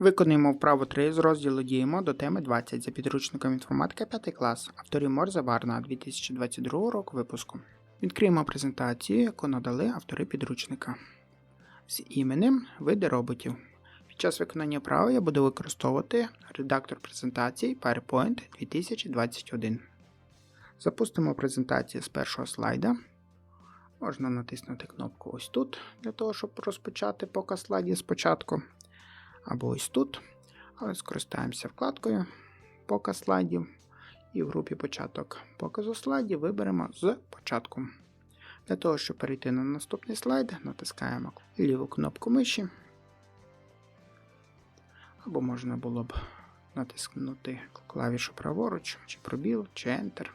Виконуємо вправу 3 з розділу Діємо до теми 20 за підручником інформатика 5 клас, авторів Морза Варна 2022 року випуску. Відкриємо презентацію, яку надали автори підручника. З іменем види роботів. Під час виконання вправи я буду використовувати редактор презентації PowerPoint 2021. Запустимо презентацію з першого слайда. Можна натиснути кнопку ось тут, для того, щоб розпочати показ слайдів спочатку або ось тут. Але скористаємося вкладкою Показ слайдів. І в групі Початок показу слайдів виберемо з початку. Для того, щоб перейти на наступний слайд, натискаємо ліву кнопку миші. Або можна було б натиснути клавішу праворуч, чи пробіл, чи Enter.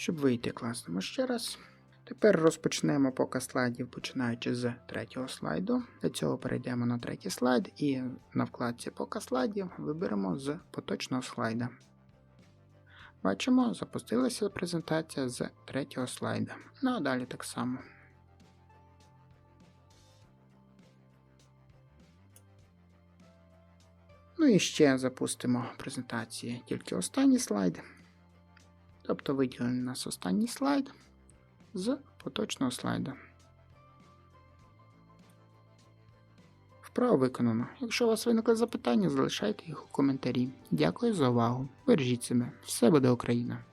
Щоб вийти, класнемо ще раз. Тепер розпочнемо показ слайдів, починаючи з третього слайду. Для цього перейдемо на третій слайд і на вкладці показ слайдів виберемо з поточного слайда. Бачимо, запустилася презентація з третього слайда. Ну а далі так само. Ну і ще запустимо презентації тільки останній слайд. Тобто виділений у нас останній слайд з поточного слайда. Вправо виконано. Якщо у вас виникли запитання, залишайте їх у коментарі. Дякую за увагу. Бережіть себе. Все буде Україна!